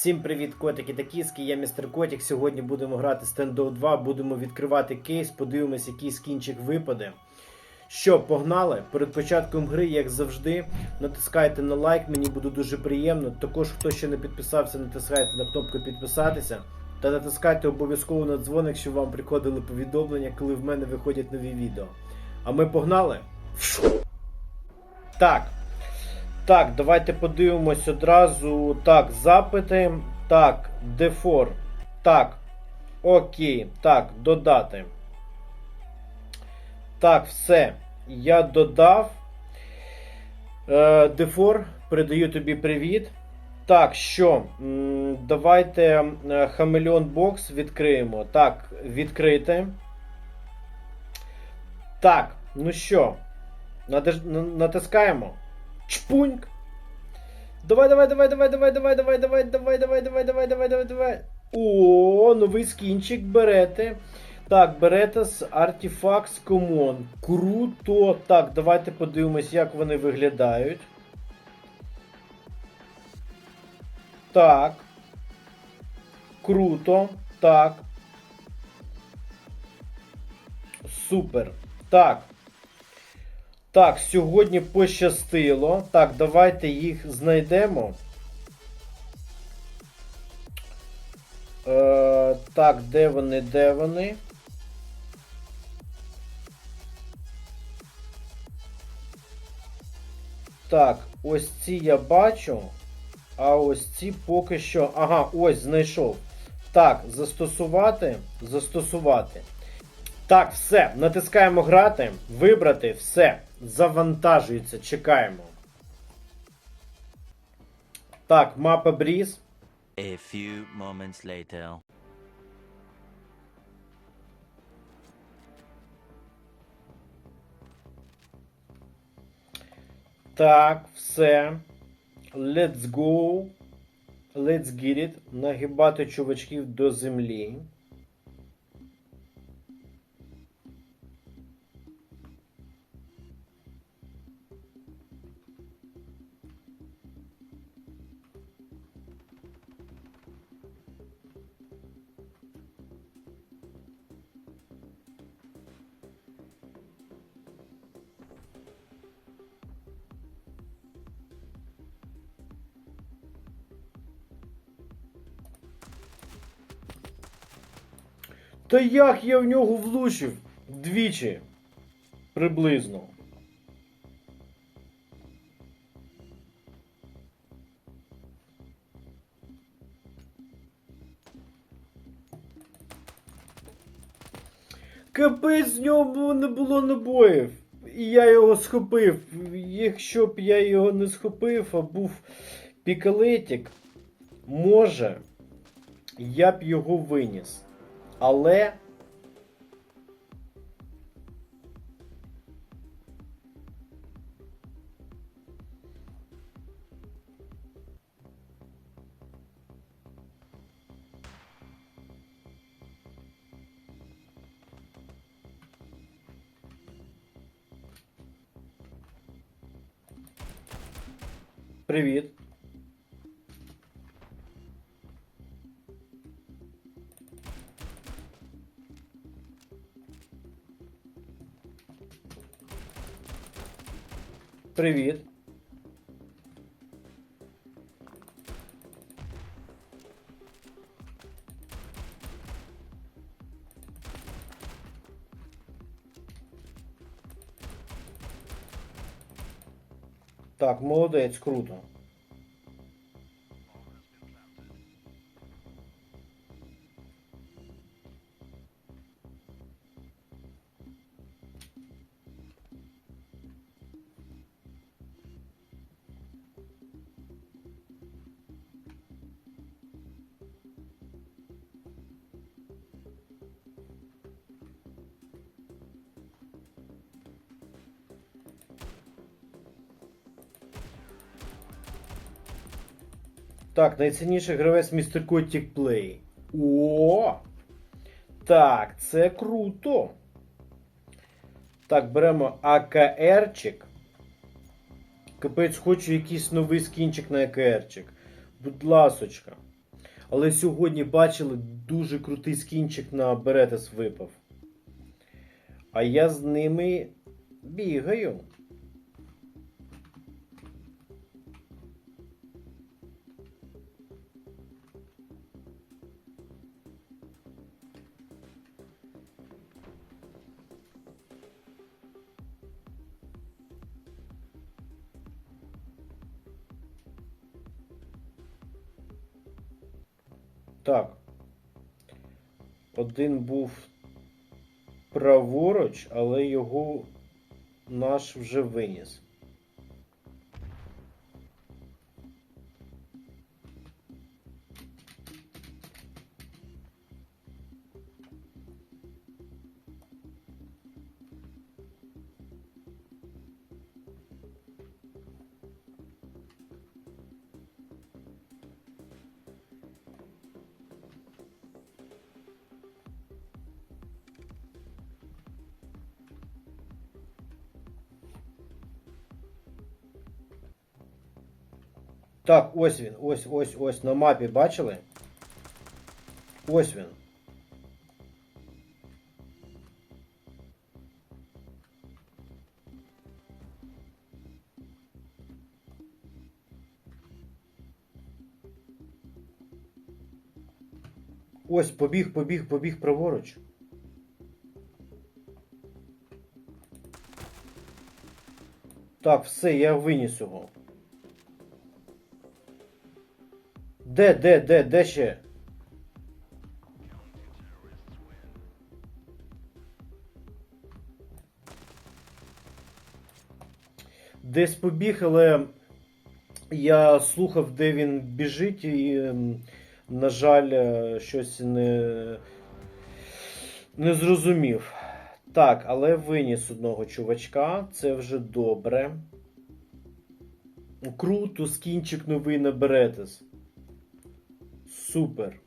Всім привіт, котики та кіски. Я містер Котик. Сьогодні будемо грати Standout 2, будемо відкривати кейс, подивимось, який скінчик випаде. Що, погнали? Перед початком гри, як завжди, натискайте на лайк, мені буде дуже приємно. Також, хто ще не підписався, натискайте на кнопку підписатися. Та натискайте обов'язково на дзвоник, щоб вам приходили повідомлення, коли в мене виходять нові відео. А ми погнали? Так. Так, давайте подивимось одразу. Так, запити. Так, дефор. Так. Окей. Так, додати. Так, все. Я додав. Е, дефор, передаю тобі привіт. Так, що? Давайте е, Хамелеон бокс відкриємо. Так, відкрити. Так, ну що? Натискаємо. Чпуньк. Давай, давай, давай, давай, давай, давай, давай, давай, давай, давай, давай, давай, давай, давай, давай. О, новий скінчик берете. Так, берете з Artifacts Common. Круто. Так, давайте подивимось, як вони виглядають. Так. Круто. Так. Супер. Так. Так, сьогодні пощастило. Так, давайте їх знайдемо. Е, так, де вони, де вони? Так, ось ці я бачу. А ось ці поки що. Ага, ось знайшов. Так, застосувати. Застосувати. Так, все. Натискаємо грати, вибрати, все. Завантажується, чекаємо. Так, мапа Бріз. A few moments later. Так, все. Let's go. Let's get it. Нагибати чувачків до землі. Та як я в нього влучив? Двічі. Приблизно. Капець з нього не було набоїв. І я його схопив. Якщо б я його не схопив, а був пікалетик, може, я б його виніс. Але. Привіт. Привіт. Так, молодець, круто. Так, найцінніший гравець Містер Котік Плей. О! Так, це круто. Так, беремо АКРчик. Капець, хочу якийсь новий скінчик на АКРчик. Будь ласочка. Але сьогодні бачили дуже крутий скінчик на Беретес випав. А я з ними бігаю. Так. Один був праворуч, але його наш вже виніс. Так, ось він, ось, ось, ось на мапі бачили? Ось він. Ось, побіг, побіг, побіг праворуч. Так, все, я виніс його. Де, де, де, де ще? Десь побіг, але я слухав, де він біжить, і, ем, на жаль, е, щось не, не зрозумів. Так, але виніс одного чувачка, це вже добре. Круто, скінчик новий на Беретес. Супер.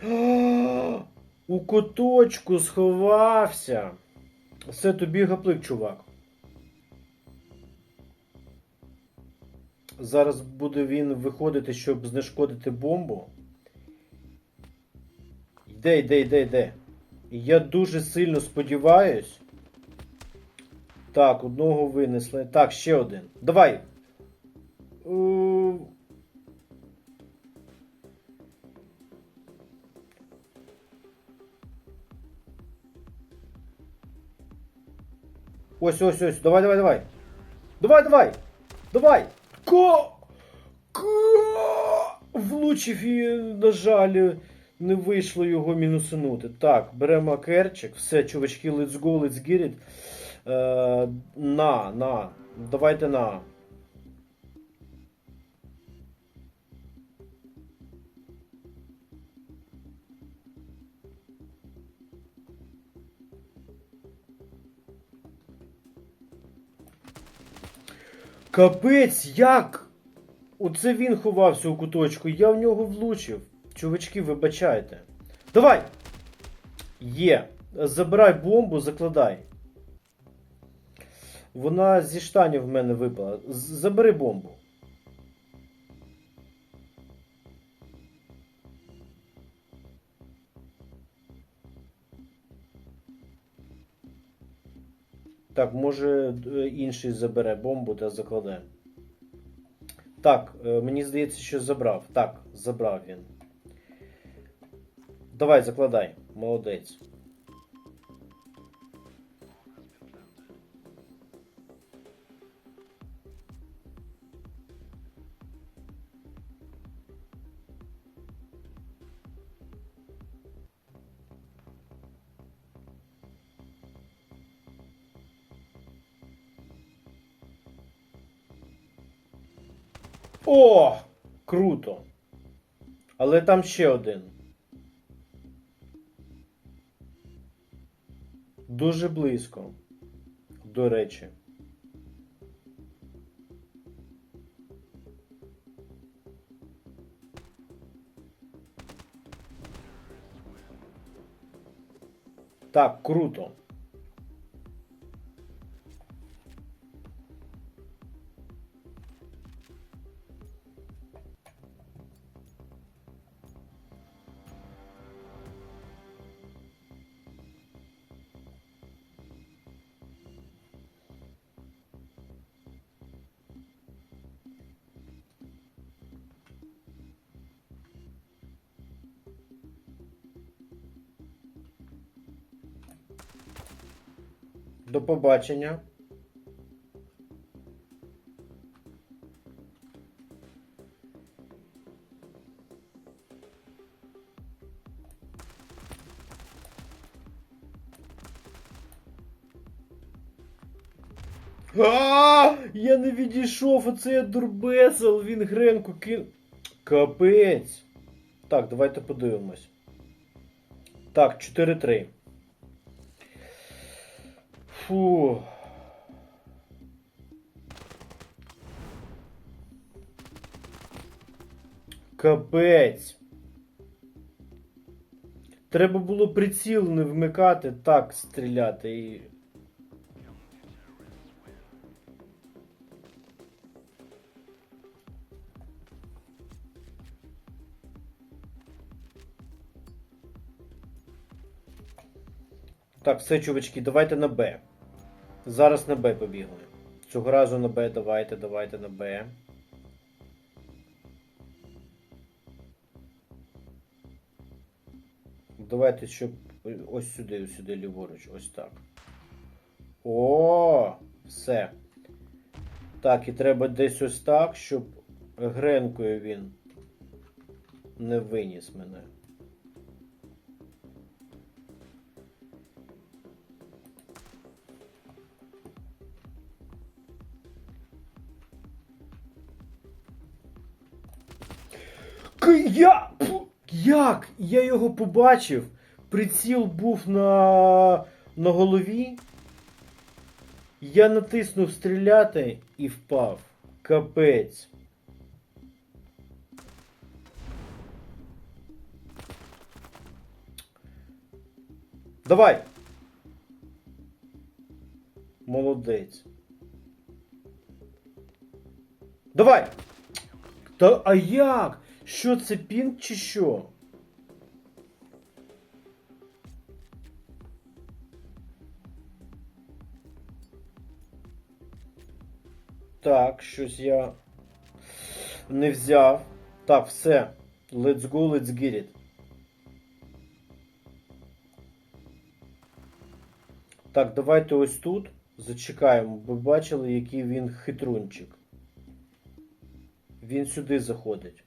У куточку сховався. Все тобі гаплик, чувак. Зараз буде він виходити, щоб знешкодити бомбу. Йде, йде, йде, йде. Я дуже сильно сподіваюсь. Так, одного винесли. Так, ще один. Давай. Ось, ось, ось. Давай, давай, давай. Давай, давай. Давай. Ко. Ко. Влучив і, на жаль, не вийшло його мінусинути. Так, беремо керчик. Все, чувачки, let's go, let's get it. Е, на, на. Давайте на. Капець, як? Оце він ховався у куточку, я в нього влучив. Чувачки, вибачайте. Давай! Є. Забирай бомбу, закладай. Вона зі штанів в мене випала. Забери бомбу. Так, може е, інший забере бомбу та закладе. Так, е, мені здається, що забрав. Так, забрав він. Давай, закладай. Молодець. Але там ще один. Дуже близько, до речі. Так, круто. Побачення. А, я не відійшов, оце я дурбесел, він гренку кин. Капець. Так, давайте подивимось. Так, 4-3. Фу. Капець. Треба було приціл не вмикати, так стріляти і. Так, все, чувачки, давайте на Б. Зараз на Б побігли. Цього разу на Б, давайте, давайте на Б. Давайте, щоб ось сюди, ось сюди, ліворуч, ось так. О, все. Так, і треба десь ось так, щоб гренкою він не виніс мене. Я. Як? Я його побачив. Приціл був на, на голові. Я натиснув стріляти і впав. Капець. Давай. Молодець. Давай. Та а як? Що це пінг чи що? Так, щось я не взяв. Так, все. Let's go, let's get it. Так, давайте ось тут зачекаємо. Ви бачили, який він хитрунчик. Він сюди заходить.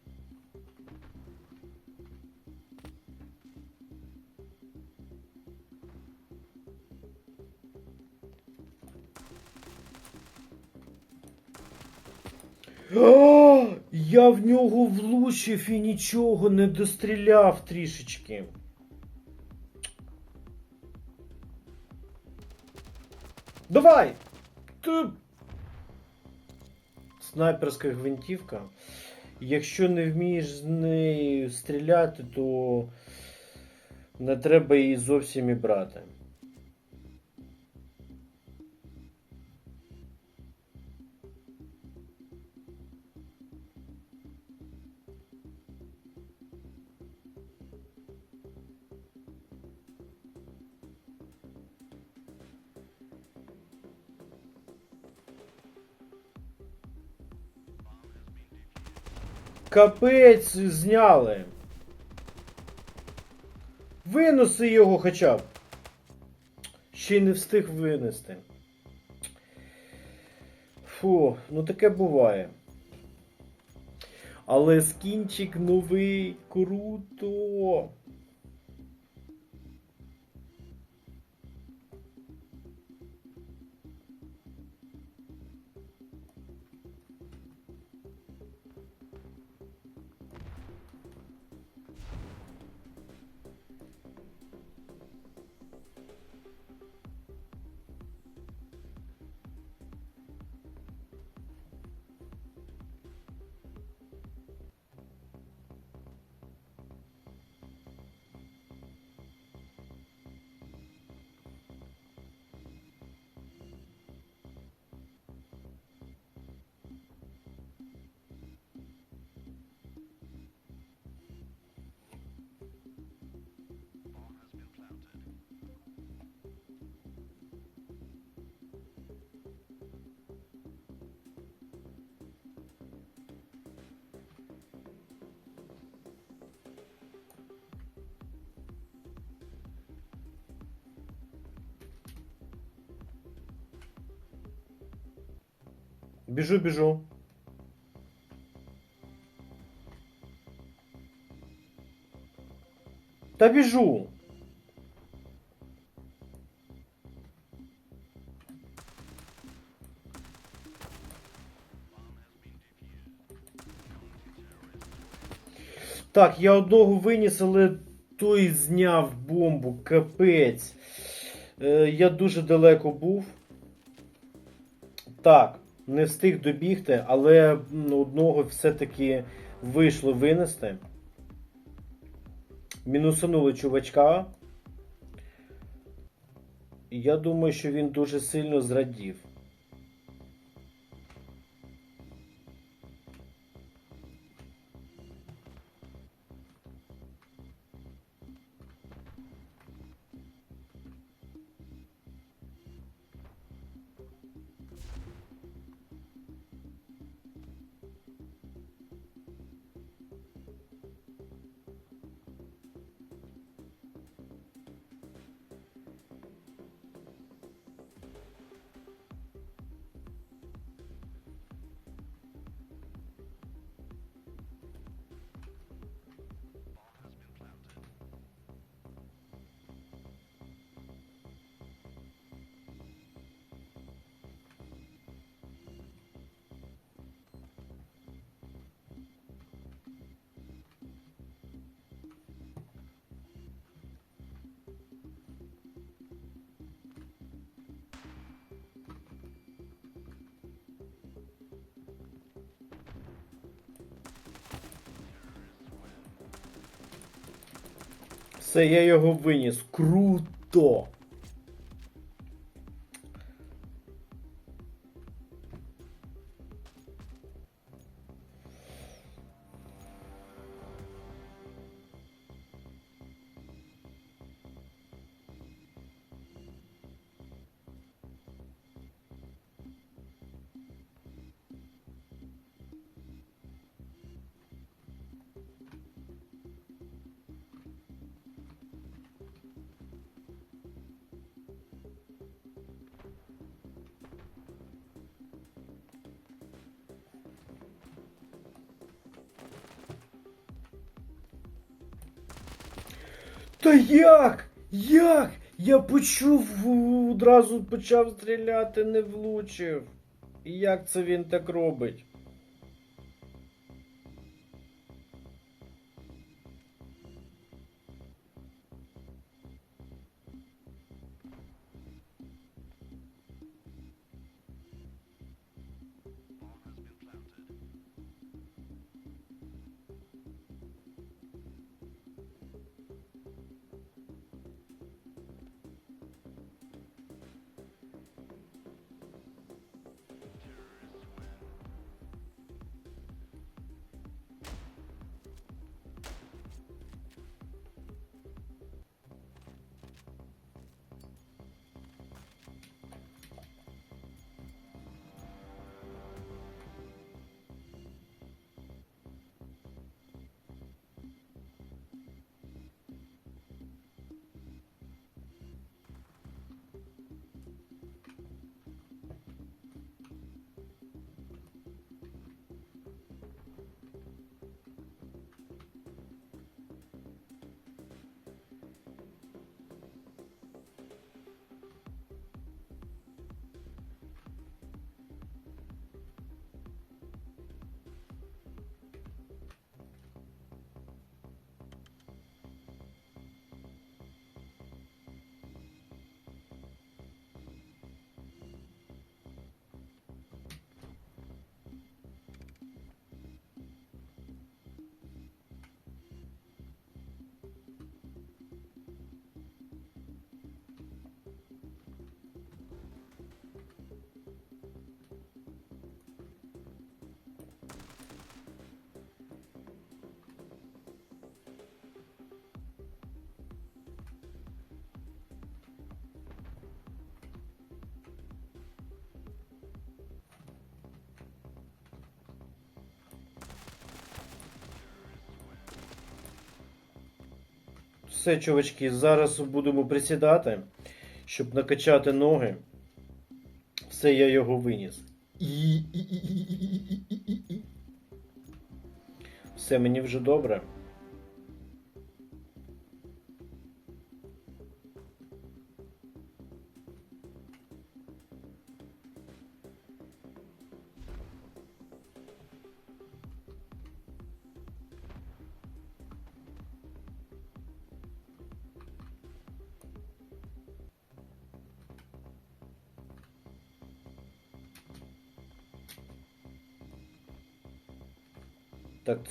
А, Я в нього влучив і нічого не достріляв трішечки. Давай! Ти... Снайперська гвинтівка. Якщо не вмієш з нею стріляти, то не треба її зовсім і брати. Капець зняли. Винеси його хоча б. Ще й не встиг винести. Фу, ну таке буває. Але скінчик новий, круто. Біжу, біжу. Та біжу. Так, я одного виніс, але той зняв бомбу, капець. Е, я дуже далеко був. Так, не встиг добігти, але одного все-таки вийшло винести. Мінусанули чувачка. Я думаю, що він дуже сильно зрадів. Все, я його виніс. Круто! Та як? Як? Я почув, одразу почав стріляти, не влучив. І як це він так робить? все, чувачки, зараз будемо присідати, щоб накачати ноги. Все я його виніс. Все мені вже добре.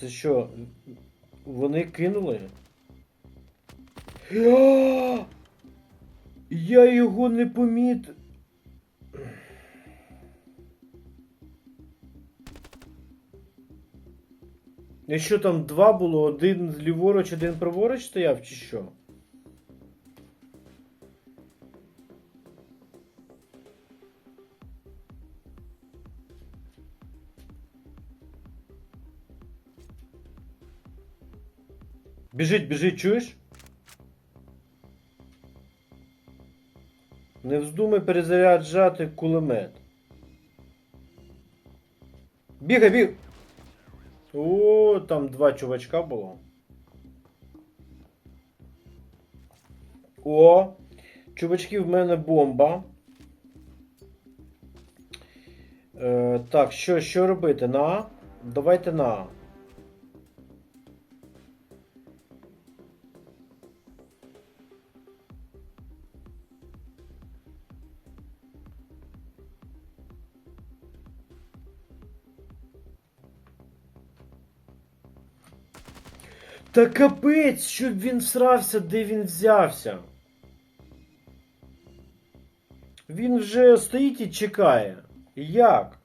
Це що? Вони кинули? Я його не поміт. І що там два було? Один ліворуч, один праворуч стояв, чи що? Біжить, біжить, чуєш? Не вздумай перезаряджати кулемет. Бігай, біг! О, там два чувачка було. О! Чувачки, в мене бомба. Е, так, що, що робити? На? Давайте на. Та капець, щоб він всрався, де він взявся. Він вже стоїть і чекає. Як?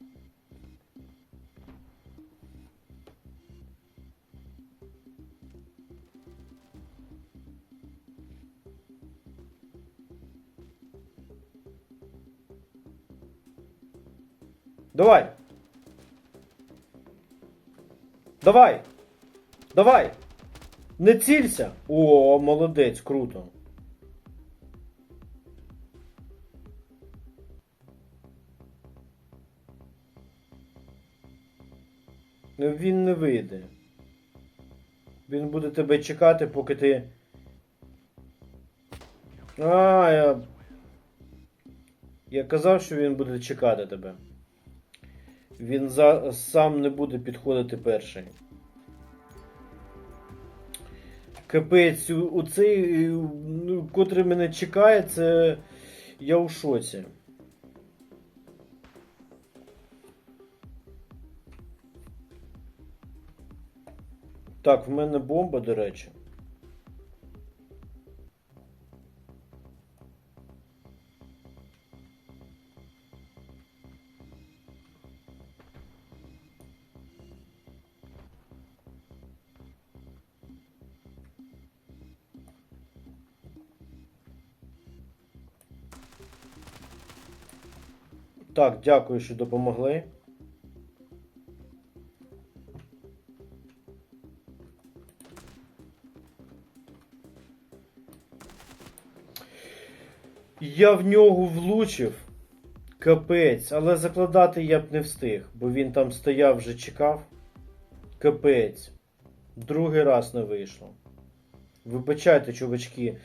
Давай. Давай. Давай. Не цілься. О, молодець, круто. Ну він не вийде. Він буде тебе чекати, поки ти. А, я. Я казав, що він буде чекати тебе. Він за... сам не буде підходити перший. Капець, у, у цей, е, ну, котрий мене чекає, це я у шоці. Так, в мене бомба, до речі. Так, дякую, що допомогли. Я в нього влучив. Капець, але закладати я б не встиг, бо він там стояв вже чекав. Капець. Другий раз не вийшло. Вибачайте, чувачки,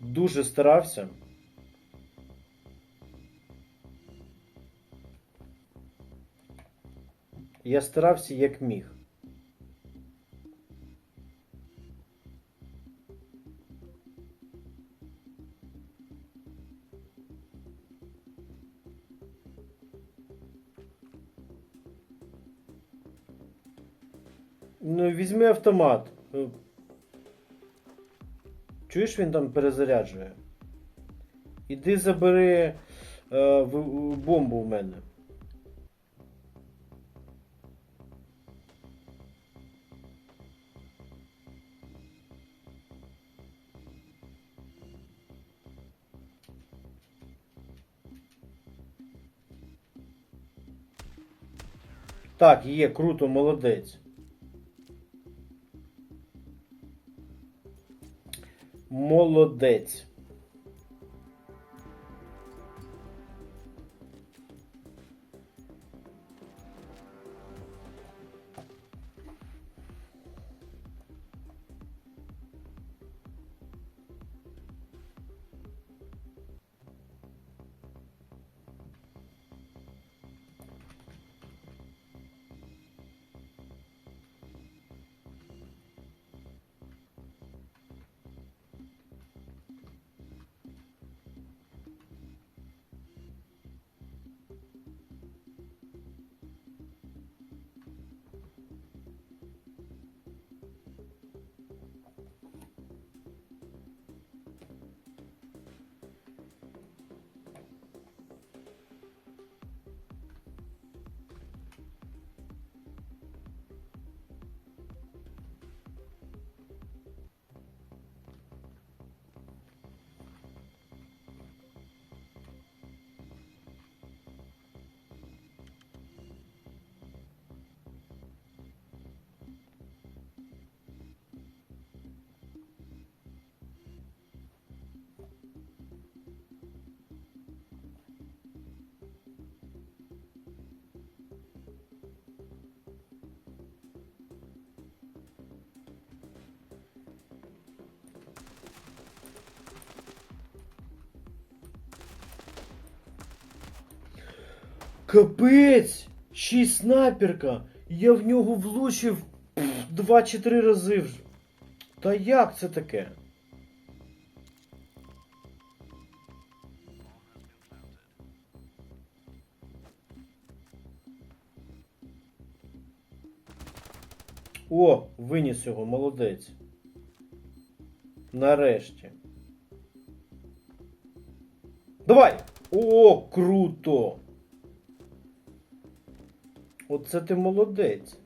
дуже старався. Я старався як міг. Ну, візьми автомат. Чуєш, він там перезаряджує? Іди забери е, в- бомбу в мене. Так, є, круто, молодець. Молодець. Капець! Ще й снайперка! Я в нього влучив два чи три рази вже. Та як це таке? О, виніс його, молодець. Нарешті. Давай! О, круто! Оце ти молодець.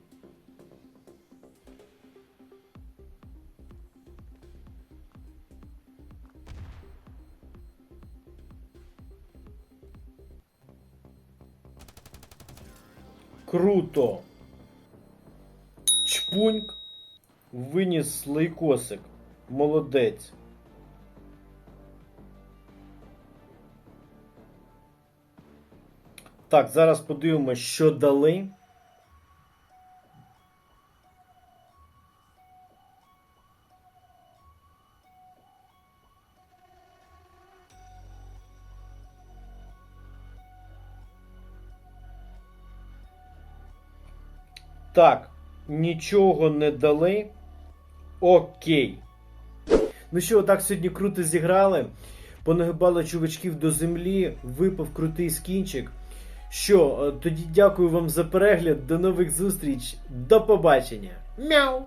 Круто. Чпуньк. Виніс лейкосик. Молодець. Так, зараз подивимося, що дали. Так, нічого не дали. Окей. Ну що, так сьогодні круто зіграли. Понагибали чувачків до землі, випав крутий скінчик. Що, е, тоді дякую вам за перегляд. До нових зустріч. До побачення. Мяу!